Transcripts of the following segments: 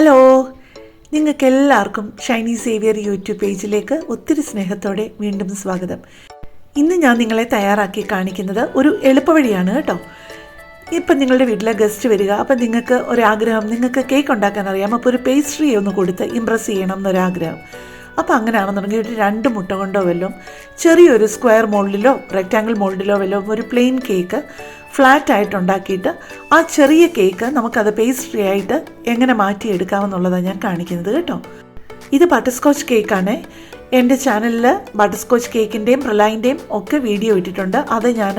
Hello നിങ്ങൾക്ക് എല്ലാവർക്കും Shiny Xavier YouTube പേജിലേക്ക് ഒത്തിരി സ്നേഹത്തോടെ വീണ്ടും സ്വാഗതം. ഇന്ന് ഞാൻ നിങ്ങളെ തയ്യാറാക്കി കാണിക്കുന്നത് ഒരു എളുപ്പവഴിയാണ് കേട്ടോ. ഇപ്പം നിങ്ങളുടെ വീട്ടിലെ ഗസ്റ്റ് വരിക അപ്പം നിങ്ങൾക്ക് ഒരാഗ്രഹം നിങ്ങൾക്ക് കേക്ക് ഉണ്ടാക്കാൻ അറിയാം അപ്പോൾ ഒരു പേസ്ട്രി ഒന്ന് കൊടുത്ത് ഇമ്പ്രസ് ചെയ്യണം എന്നൊരാഗ്രഹം. അപ്പോൾ അങ്ങനെയാണെന്നുണ്ടെങ്കിൽ ഒരു രണ്ട് മുട്ട കൊണ്ടോ വല്ലതും ചെറിയൊരു സ്ക്വയർ മോൾഡിലോ റെക്റ്റാങ്കിൾ മോൾഡിലോ വല്ലതും ഒരു പ്ലെയിൻ കേക്ക് ഫ്ലാറ്റ് ആയിട്ട് ഉണ്ടാക്കിയിട്ട് ആ ചെറിയ കേക്ക് നമുക്കത് പേസ്ട്രി ആയിട്ട് എങ്ങനെ മാറ്റിയെടുക്കാമെന്നുള്ളതാണ് ഞാൻ കാണിക്കുന്നത് കേട്ടോ. ഇത് ബട്ടർസ്കോച്ച് കേക്കാണ് എന്റെ ചാനലിൽ ബട്ടർസ്കോച്ച് കേക്കിന്റെയും പ്രലായിന്റെയും ഒക്കെ വീഡിയോ ഇട്ടിട്ടുണ്ട്. അത് ഞാൻ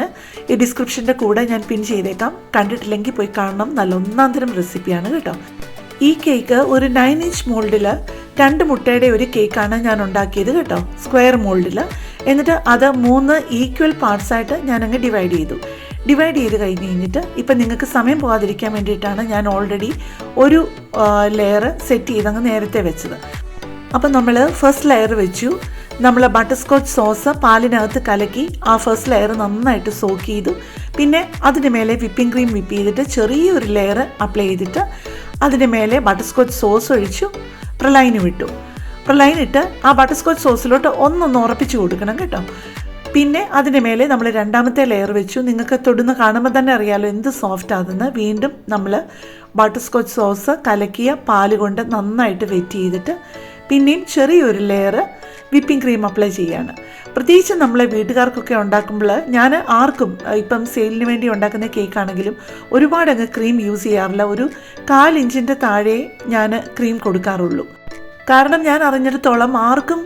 ഈ ഡിസ്ക്രിപ്ഷന്റെ കൂടെ ഞാൻ പിൻ ചെയ്തേക്കാം. കണ്ടിട്ടില്ലെങ്കിൽ പോയി കാണണം. നല്ല ഒന്നാം തരം റെസിപ്പിയാണ് കേട്ടോ. ഈ കേക്ക് ഒരു നയൻ ഇഞ്ച് മോൾഡിൽ രണ്ട് മുട്ടയുടെ ഒരു കേക്കാണ് ഞാൻ ഉണ്ടാക്കിയത് കേട്ടോ. സ്ക്വയർ മോൾഡിൽ എന്നിട്ട് അത് മൂന്ന് ഈക്വൽ പാർട്സായിട്ട് ഞാനങ്ങ് ഡിവൈഡ് ചെയ്തു. ഡിവൈഡ് ചെയ്ത് കഴിഞ്ഞ് കഴിഞ്ഞിട്ട് ഇപ്പം നിങ്ങൾക്ക് സമയം പോകാതിരിക്കാൻ വേണ്ടിയിട്ടാണ് ഞാൻ ഓൾറെഡി ഒരു ലെയർ സെറ്റ് ചെയ്തങ്ങ് നേരത്തെ വെച്ചത്. അപ്പം നമ്മൾ ഫസ്റ്റ് ലെയർ വെച്ചു. നമ്മൾ ബട്ടർ സ്കോച്ച് സോസ് പാലിനകത്ത് കലക്കി ആ ഫസ്റ്റ് ലെയർ നന്നായിട്ട് സോക്ക് ചെയ്തു. പിന്നെ അതിന് മേലെ വിപ്പിംഗ് ക്രീം വിപ്പ് ചെയ്തിട്ട് ചെറിയൊരു ലെയർ അപ്ലൈ ചെയ്തിട്ട് അതിന് മേലെ ബട്ടർ സ്കോച്ച് സോസ് ഒഴിച്ചു. പ്രലൈന് വിട്ടു പ്രലൈൻ ഇട്ട് ആ ബട്ടർ സ്കോച്ച് സോസിലോട്ട് ഒന്നൊന്ന് ഉറപ്പിച്ച് കൊടുക്കണം കേട്ടോ. പിന്നെ അതിന് മേലെ നമ്മൾ രണ്ടാമത്തെ ലെയർ വെച്ചു. നിങ്ങൾക്ക് തൊടുന്ന് കാണുമ്പോൾ തന്നെ അറിയാലോ എന്ത് സോഫ്റ്റ് ആകുന്ന വീണ്ടും നമ്മൾ ബട്ടർ സ്കോച്ച് സോസ് കലക്കിയ പാൽ കൊണ്ട് നന്നായിട്ട് വെറ്റ് ചെയ്തിട്ട് പിന്നെയും ചെറിയൊരു ലെയർ വിപ്പിംഗ് ക്രീം അപ്ലൈ ചെയ്യാണ്. പ്രത്യേകിച്ച് നമ്മളെ വീട്ടുകാർക്കൊക്കെ ഉണ്ടാക്കുമ്പോൾ ഞാൻ ആർക്കും ഇപ്പം സെയിലിന് വേണ്ടി ഉണ്ടാക്കുന്ന കേക്കാണെങ്കിലും ഒരുപാട് അങ്ങ് ക്രീം യൂസ് ചെയ്യാറില്ല. ഒരു കാൽ ഇഞ്ചിന്റെ താഴെ ഞാൻ ക്രീം കൊടുക്കാറുള്ളൂ. കാരണം ഞാൻ അറിഞ്ഞിടത്തോളം ആർക്കും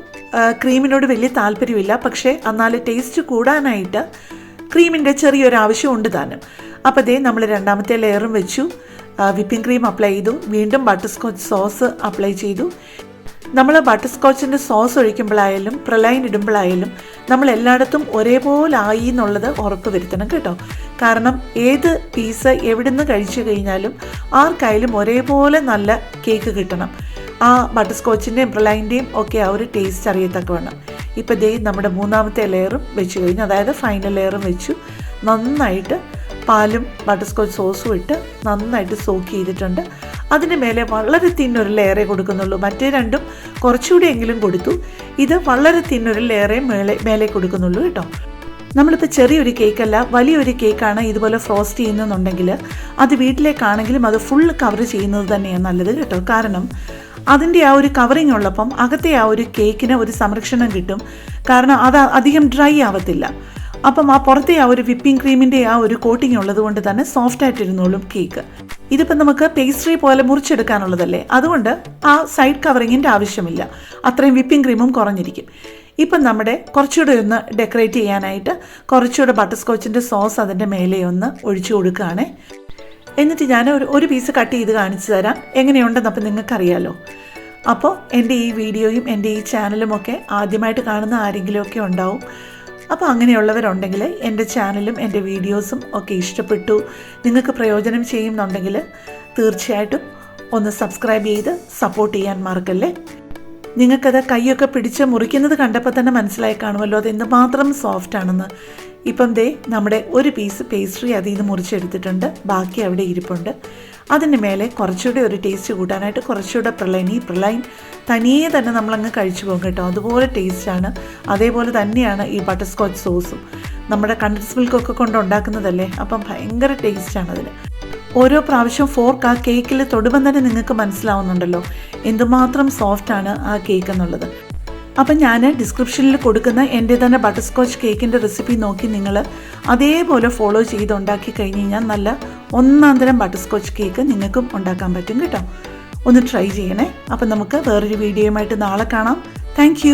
ക്രീമിനോട് വലിയ താല്പര്യമില്ല. പക്ഷേ എന്നാൽ ടേസ്റ്റ് കൂടാനായിട്ട് ക്രീമിന്റെ ചെറിയൊരു ആവശ്യം ഉണ്ട് താനും. അപ്പോൾ അതേ നമ്മൾ രണ്ടാമത്തെ ലെയറും വെച്ചു. വിപ്പിംഗ് ക്രീം അപ്ലൈ ചെയ്തു. വീണ്ടും ബട്ടർ സ്കോച്ച് സോസ് അപ്ലൈ ചെയ്തു. നമ്മൾ ബട്ടർ സ്കോച്ചിന്റെ സോസ് ഒഴിക്കുമ്പോഴായാലും പ്രലൈൻ ഇടുമ്പോഴായാലും നമ്മൾ എല്ലായിടത്തും ഒരേപോലെ ആയി എന്നുള്ളത് ഉറപ്പ് വരുത്തണം കേട്ടോ. കാരണം ഏത് പീസ് എവിടുന്ന് കഴിച്ചു കഴിഞ്ഞാലും ആർക്കായാലും ഒരേപോലെ നല്ല കേക്ക് കിട്ടണം. ആ ബട്ടർ സ്കോച്ചിന്റെയും പ്രലൈന്റെയും ഒക്കെ ആ ഒരു ടേസ്റ്റ് അറിയത്തക്ക വേണം ഇപ്പോൾ ദേ നമ്മുടെ മൂന്നാമത്തെ ലെയറും വെച്ച് കഴിഞ്ഞു. അതായത് ഫൈനൽ ലെയറും വെച്ചു. നന്നായിട്ട് പാലും ബട്ടർ സ്കോച്ച് സോസും ഇട്ട് നന്നായിട്ട് സോക്ക് ചെയ്തിട്ടുണ്ട്. അതിന് മേലെ വളരെ തിന്നൊരു ലെയറേ കൊടുക്കുന്നുള്ളൂ. മറ്റേ രണ്ടും കുറച്ചുകൂടി എങ്കിലും കൊടുത്തു. ഇത് വളരെ തിന്നൊരു ലെയറേ മേലെ മേലെ കൊടുക്കുന്നുള്ളൂ കേട്ടോ. നമ്മളിപ്പോൾ ചെറിയൊരു കേക്കല്ല വലിയൊരു കേക്കാണ് ഇതുപോലെ ഫ്രോസ്റ്റ് ചെയ്യുന്നതെന്നുണ്ടെങ്കിൽ അത് വീട്ടിലേക്കാണെങ്കിലും അത് ഫുൾ കവർ ചെയ്യുന്നത് തന്നെയാണ് നല്ലത് കേട്ടോ. കാരണം അതിന്റെ ആ ഒരു കവറിങ് ഉള്ളപ്പം അകത്തെ ആ ഒരു കേക്കിന് ഒരു സംരക്ഷണം കിട്ടും. കാരണം അത് അധികം ഡ്രൈ ആവത്തില്ല. അപ്പം ആ പുറത്തെ ആ ഒരു വിപ്പിംഗ് ക്രീമിന്റെ ആ ഒരു കോട്ടിങ് ഉള്ളത് കൊണ്ട് തന്നെ സോഫ്റ്റ് ആയിട്ടിരുന്നോളും കേക്ക് ഇതിപ്പോൾ നമുക്ക് പേസ്ട്രി പോലെ മുറിച്ചെടുക്കാനുള്ളതല്ലേ? അതുകൊണ്ട് ആ സൈഡ് കവറിങ്ങിന്റെ ആവശ്യമില്ല. അത്രയും വിപ്പിംഗ് ക്രീമും കുറഞ്ഞിരിക്കും. ഇപ്പം നമ്മുടെ കുറച്ചുകൂടെ ഒന്ന് ഡെക്കറേറ്റ് ചെയ്യാനായിട്ട് കുറച്ചുകൂടെ ബട്ടർ സ്കോച്ചിന്റെ സോസ് അതിന്റെ മേലെ ഒന്ന് ഒഴിച്ചു കൊടുക്കുകയാണേ. എന്നിട്ട് ഞാൻ ഒരു ഒരു പീസ് കട്ട് ചെയ്ത് കാണിച്ചു തരാം. എങ്ങനെയുണ്ടെന്ന് അപ്പം നിങ്ങൾക്കറിയാലോ. അപ്പോൾ എന്റെ ഈ വീഡിയോയും എന്റെ ഈ ചാനലും ഒക്കെ ആദ്യമായിട്ട് കാണുന്ന ആരെങ്കിലുമൊക്കെ ഉണ്ടാവും. അപ്പോൾ അങ്ങനെയുള്ളവരുണ്ടെങ്കിൽ എന്റെ ചാനലും എന്റെ വീഡിയോസും ഒക്കെ ഇഷ്ടപ്പെട്ടു നിങ്ങൾക്ക് പ്രയോജനം ചെയ്യുന്നുണ്ടെങ്കിൽ തീർച്ചയായിട്ടും ഒന്ന് സബ്സ്ക്രൈബ് ചെയ്ത് സപ്പോർട്ട് ചെയ്യാൻ മറക്കല്ലേ? നിങ്ങൾക്കത് കൈയൊക്കെ പിടിച്ച് മുറിക്കുന്നത് കണ്ടപ്പോൾ തന്നെ മനസ്സിലായി കാണുമല്ലോ അത് എന്തുമാത്രം സോഫ്റ്റ് ആണെന്ന്. ഇപ്പം ദേ നമ്മുടെ ഒരു പീസ് പേസ്ട്രി അതിൽ നിന്ന് മുറിച്ചെടുത്തിട്ടുണ്ട്. ബാക്കി അവിടെ ഇരിപ്പുണ്ട്. അതിന് മേലെ കുറച്ചുകൂടി ഒരു ടേസ്റ്റ് കൂട്ടാനായിട്ട് കുറച്ചുകൂടെ പ്രളൈൻ ഈ പ്രളൈൻ തനിയെ തന്നെ നമ്മളങ്ങ് കഴിച്ചു പോകും കേട്ടോ. അതുപോലെ ടേസ്റ്റാണ് അതേപോലെ തന്നെയാണ് ഈ ബട്ടർ സ്കോച്ച് സോസും നമ്മുടെ കണ്ടൻസ് മിൽക്കൊക്കെ കൊണ്ട് ഉണ്ടാക്കുന്നതല്ലേ? അപ്പം ഭയങ്കര ടേസ്റ്റാണ് അതിന് ഓരോ പ്രാവശ്യം ഫോർക്ക് ആ കേക്കിൽ തൊടുമ്പം തന്നെ നിങ്ങൾക്ക് മനസ്സിലാവുന്നുണ്ടല്ലോ. എന്തുമാത്രം സോഫ്റ്റാണ് ആ കേക്ക് എന്നുള്ളത്. അപ്പം ഞാൻ ഡിസ്ക്രിപ്ഷനിൽ കൊടുക്കുന്ന എന്റെ തന്നെ ബട്ടർ സ്കോച്ച് കേക്കിന്റെ റെസിപ്പി നോക്കി നിങ്ങൾ അതേപോലെ ഫോളോ ചെയ്ത് ഉണ്ടാക്കി കഴിഞ്ഞ് കഴിഞ്ഞാൽ നല്ല ഒന്നാം തരം ബട്ടർ സ്കോച്ച് കേക്ക് നിങ്ങൾക്കും ഉണ്ടാക്കാൻ പറ്റും കേട്ടോ. ഒന്ന് ട്രൈ ചെയ്യണേ. അപ്പം നമുക്ക് വേറൊരു വീഡിയോയുമായിട്ട് നാളെ കാണാം. താങ്ക്